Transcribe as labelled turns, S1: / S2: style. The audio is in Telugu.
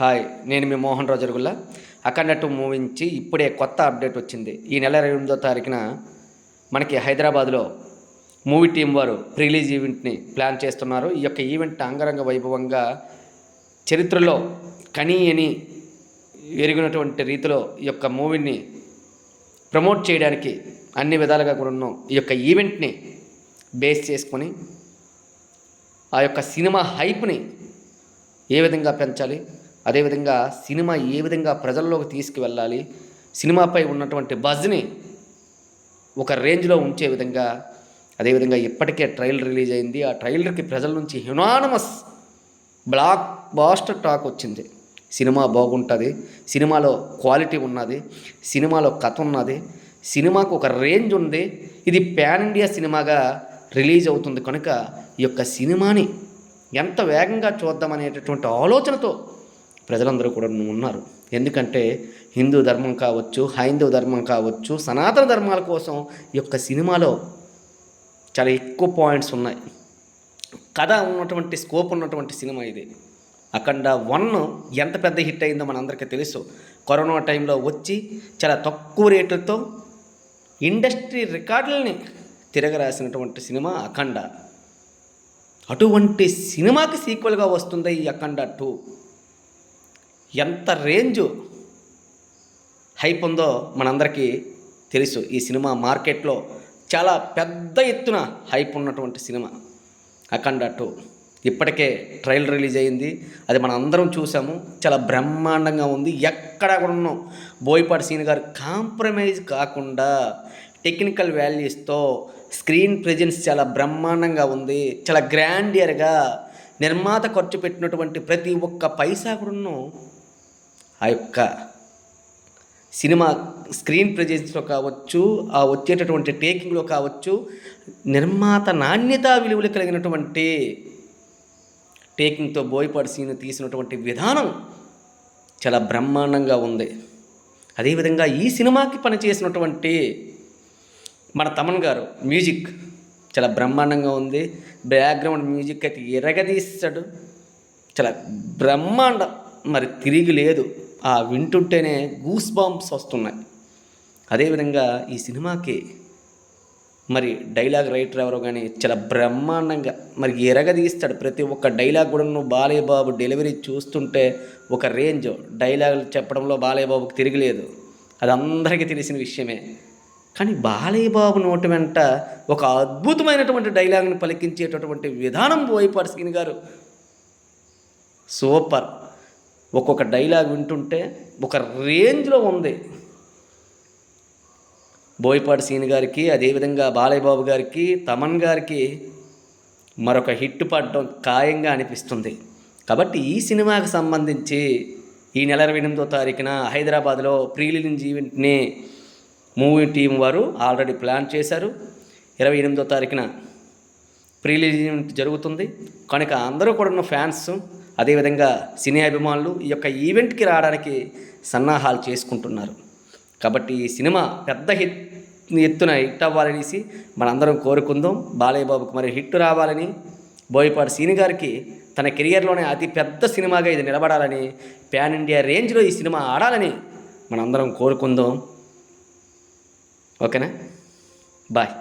S1: హాయ్ నేను మీ మోహన్ రావు జరుగుల్లా అఖండ టూ మూవీ నుంచి ఇప్పుడే కొత్త అప్డేట్ వచ్చింది. ఈ నెల ఇరవై ఎనిమిదో తారీఖున మనకి హైదరాబాద్లో మూవీ టీం వారు రిలీజ్ ఈవెంట్ని ప్లాన్ చేస్తున్నారు. ఈ యొక్క ఈవెంట్ అంగరంగ వైభవంగా చరిత్రలో కనీయని ఎరిగినటువంటి రీతిలో ఈ యొక్క మూవీని ప్రమోట్ చేయడానికి అన్ని విధాలుగా కూడా ఉన్నాం ఈ యొక్క ఈవెంట్ని బేస్ చేసుకొని ఆ యొక్క సినిమా హైప్ని ఏ విధంగా పెంచాలి అదేవిధంగా సినిమా ఏ విధంగా ప్రజల్లోకి తీసుకువెళ్ళాలి సినిమాపై ఉన్నటువంటి బజ్ని ఒక రేంజ్లో ఉంచే విధంగా అదేవిధంగా ఇప్పటికే ట్రైలర్ రిలీజ్ అయింది. ఆ ట్రైలర్కి ప్రజల నుంచి హ్యునానమస్ బ్లాక్ బాస్టర్ టాక్ వచ్చింది. సినిమా బాగుంటుంది సినిమాలో క్వాలిటీ ఉన్నది సినిమాలో కథ ఉన్నది సినిమాకు ఒక రేంజ్ ఉంది. ఇది పాన్ ఇండియా సినిమాగా రిలీజ్ అవుతుంది కనుక ఈ యొక్క సినిమాని ఎంత వేగంగా చూద్దామనేటటువంటి ఆలోచనతో ప్రజలందరూ కూడా ఉన్నారు. ఎందుకంటే హిందూ ధర్మం కావచ్చు హైందవ ధర్మం కావచ్చు సనాతన ధర్మాల కోసం ఈ యొక్క సినిమాలో చాలా ఎక్కువ పాయింట్స్ ఉన్నాయి. కథ ఉన్నటువంటి స్కోప్ ఉన్నటువంటి సినిమా ఇది. అఖండ వన్ ఎంత పెద్ద హిట్ అయిందో మనందరికీ తెలుసు. కరోనా టైంలో వచ్చి చాలా తక్కువ రేటుతో ఇండస్ట్రీ రికార్డులని తిరగరాసినటువంటి సినిమా అఖండ. అటువంటి సినిమాకి సీక్వెల్గా వస్తుంది ఈ అఖండ టూ. ఎంత రేంజ్ హైప్ ఉందో మనందరికీ తెలుసు. ఈ సినిమా మార్కెట్లో చాలా పెద్ద ఎత్తున హైప్ ఉన్నటువంటి సినిమా అఖండ టూ. ఇప్పటికే ట్రైలర్ రిలీజ్ అయింది. అది మనం అందరం చూసాము. చాలా బ్రహ్మాండంగా ఉంది. ఎక్కడ కూడా ఉన్నాం. బోయపాటి సీన్ గారు కాంప్రమైజ్ కాకుండా టెక్నికల్ వాల్యూస్తో స్క్రీన్ ప్రెజెన్స్ చాలా బ్రహ్మాండంగా ఉంది. చాలా గ్రాండియర్గా నిర్మాత ఖర్చు పెట్టినటువంటి ప్రతి ఒక్క పైసా కూడాను ఆ యొక్క సినిమా స్క్రీన్ ప్రజెన్స్లో కావచ్చు ఆ వచ్చేటటువంటి టేకింగ్లో కావచ్చు నిర్మాత నాణ్యతా విలువలు కలిగినటువంటి టేకింగ్తో బోయపాటి సీన్ తీసినటువంటి విధానం చాలా బ్రహ్మాండంగా ఉంది. అదేవిధంగా ఈ సినిమాకి పనిచేసినటువంటి మన తమన్ గారు మ్యూజిక్ చాలా బ్రహ్మాండంగా ఉంది. బ్యాక్గ్రౌండ్ మ్యూజిక్ అయితే ఎరగదీస్తాడు. చాలా బ్రహ్మాండం మరి తిరిగి లేదు. ఆ వింటుంటేనే గూస్ బాంబ్స్ వస్తున్నాయి. అదేవిధంగా ఈ సినిమాకి మరి డైలాగ్ రైటర్ ఎవరో కానీ చాలా బ్రహ్మాండంగా మరి ఎరగదీస్తాడు. ప్రతి ఒక్క డైలాగ్ కూడా నువ్వు బాలయ్యబాబు డెలివరీ చూస్తుంటే ఒక రేంజ్ డైలాగులు చెప్పడంలో బాలయ్య బాబుకి తిరగలేదు. అది అందరికీ తెలిసిన విషయమే. కానీ బాలయ్యబాబు నోటి వెంట ఒక అద్భుతమైనటువంటి డైలాగ్ని పలికించేటటువంటి విధానం బోయపాటి సీన్ గారు. సూపర్. ఒక్కొక్క డైలాగ్ వింటుంటే ఒక రేంజ్లో ఉంది. బోయపాటి సీన్ గారికి అదేవిధంగా బాలయ్యబాబు గారికి తమన్ గారికి మరొక హిట్ పడడం ఖాయంగా అనిపిస్తుంది. కాబట్టి ఈ సినిమాకి సంబంధించి ఈ నెల ఇరవై ఎనిమిదో తారీఖున హైదరాబాద్లో ప్రీ ఈవెంట్ని మూవీ టీం వారు ఆల్రెడీ ప్లాన్ చేశారు. ఇరవై ఎనిమిదో తారీఖున ప్రీ ఈవెంట్ జరుగుతుంది. కనుక అందరూ కూడా ఉన్న ఫ్యాన్స్ అదేవిధంగా సినీ అభిమానులు ఈ యొక్క ఈవెంట్కి రావడానికి సన్నాహాలు చేసుకుంటున్నారు. కాబట్టి ఈ సినిమా పెద్ద హిట్ ఎత్తున హిట్ అవ్వాలనేసి మనందరం కోరుకుందాం. బాలయ్య బాబుకు మరి హిట్ రావాలని బోయపాటి సీని గారికి తన కెరియర్లోనే అతి పెద్ద సినిమాగా ఇది నిలబడాలని పాన్ ఇండియా రేంజ్లో ఈ సినిమా ఆడాలని మనందరం కోరుకుందాం. ఓకేనా? బాయ్.